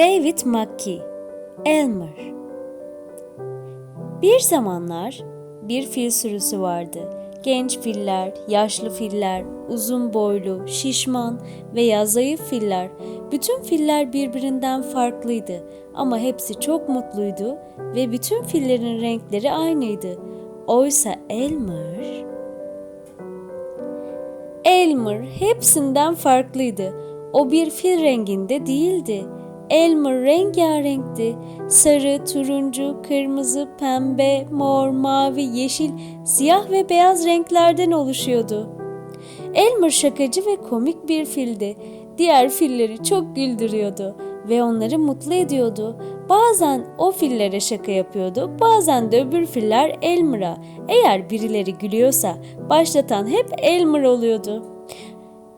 David McKee Elmer Bir zamanlar bir fil sürüsü vardı. Genç filler, yaşlı filler, uzun boylu, şişman veya zayıf filler. Bütün filler birbirinden farklıydı ama hepsi çok mutluydu ve bütün fillerin renkleri aynıydı. Oysa Elmer Elmer hepsinden farklıydı. O bir fil renginde değildi. Elmer rengarenkti. Sarı, turuncu, kırmızı, pembe, mor, mavi, yeşil, siyah ve beyaz renklerden oluşuyordu. Elmer şakacı ve komik bir fildi. Diğer filleri çok güldürüyordu ve onları mutlu ediyordu. Bazen o fillere şaka yapıyordu, bazen de öbür filler Elmer'a. Eğer birileri gülüyorsa başlatan hep Elmer oluyordu.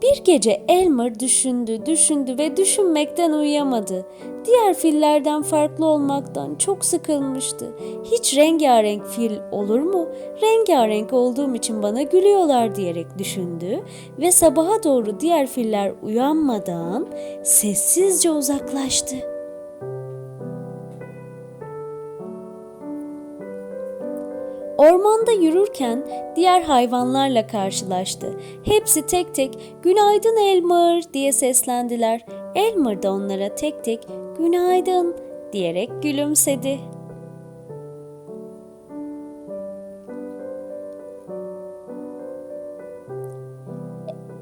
Bir gece Elmer düşündü, düşündü ve düşünmekten uyuyamadı. Diğer fillerden farklı olmaktan çok sıkılmıştı. Hiç rengarenk fil olur mu? Rengarenk olduğum için bana gülüyorlar diyerek düşündü ve sabaha doğru diğer filler uyanmadan sessizce uzaklaştı. Ormanda yürürken diğer hayvanlarla karşılaştı. Hepsi tek tek "Günaydın Elmer" diye seslendiler. Elmer da onlara tek tek "Günaydın" diyerek gülümsedi.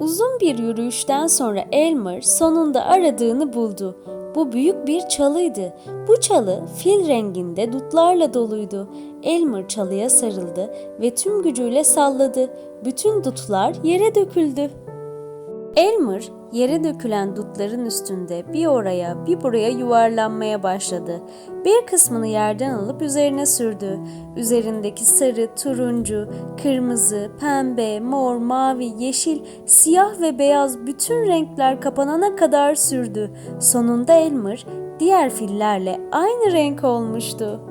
Uzun bir yürüyüşten sonra Elmer sonunda aradığını buldu. Bu büyük bir çalıydı. Bu çalı fil renginde dutlarla doluydu. Elmer çalıya sarıldı ve tüm gücüyle salladı. Bütün dutlar yere döküldü. Elmer yere dökülen dutların üstünde bir oraya bir buraya yuvarlanmaya başladı. Bir kısmını yerden alıp üzerine sürdü. Üzerindeki sarı, turuncu, kırmızı, pembe, mor, mavi, yeşil, siyah ve beyaz bütün renkler kapanana kadar sürdü. Sonunda Elmer diğer fillerle aynı renk olmuştu.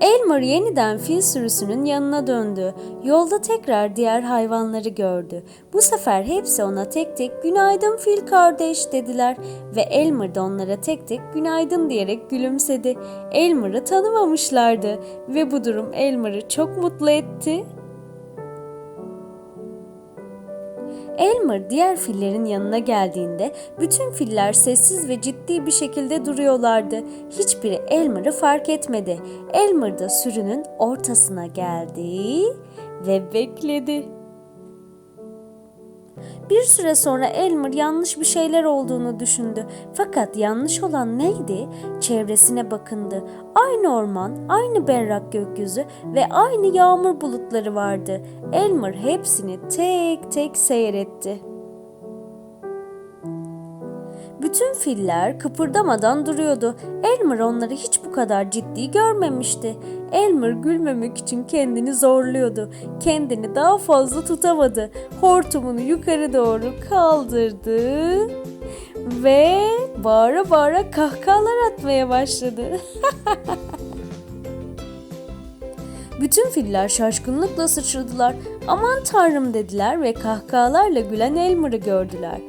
Elmer yeniden fil sürüsünün yanına döndü. Yolda tekrar diğer hayvanları gördü. Bu sefer hepsi ona tek tek günaydın fil kardeş dediler ve Elmer de onlara tek tek günaydın diyerek gülümsedi. Elmer'ı tanımamışlardı ve bu durum Elmer'ı çok mutlu etti. Elmer diğer fillerin yanına geldiğinde bütün filler sessiz ve ciddi bir şekilde duruyorlardı. Hiçbiri Elmer'ı fark etmedi. Elmer da sürünün ortasına geldi ve bekledi. Bir süre sonra Elmer yanlış bir şeyler olduğunu düşündü. Fakat yanlış olan neydi? Çevresine bakındı. Aynı orman, aynı berrak gökyüzü ve aynı yağmur bulutları vardı. Elmer hepsini tek tek seyretti. Bütün filler kıpırdamadan duruyordu. Elmer onları hiç bu kadar ciddi görmemişti. Elmer gülmemek için kendini zorluyordu. Kendini daha fazla tutamadı. Hortumunu yukarı doğru kaldırdı ve bağıra bağıra kahkahalar atmaya başladı. Bütün filler şaşkınlıkla sıçradılar. Aman tanrım dediler ve kahkahalarla gülen Elmer'ı gördüler.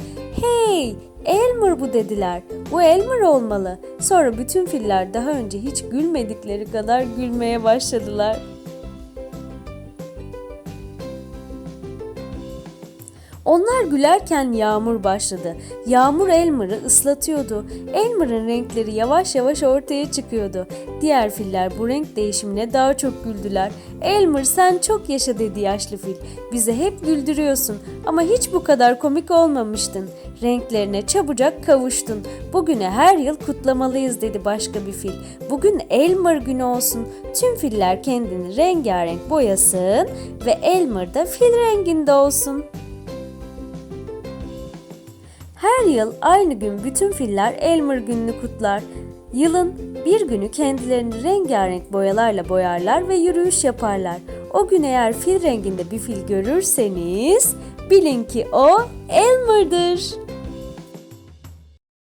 Hey Elmer bu dediler. Bu Elmer olmalı. Sonra bütün filler daha önce hiç gülmedikleri kadar gülmeye başladılar. Onlar gülerken yağmur başladı. Yağmur Elmer'ı ıslatıyordu. Elmer'ın renkleri yavaş yavaş ortaya çıkıyordu. Diğer filler bu renk değişimine daha çok güldüler. Elmer sen çok yaşa dedi yaşlı fil. Bizi hep güldürüyorsun ama hiç bu kadar komik olmamıştın. Renklerine çabucak kavuştun. Bugünü her yıl kutlamalıyız dedi başka bir fil. Bugün Elmer günü olsun. Tüm filler kendini rengarenk boyasın ve Elmer da fil renginde olsun. Her yıl aynı gün bütün filler Elmer gününü kutlar. Yılın bir günü kendilerini rengarenk boyalarla boyarlar ve yürüyüş yaparlar. O gün eğer fil renginde bir fil görürseniz bilin ki o Elmer'dır.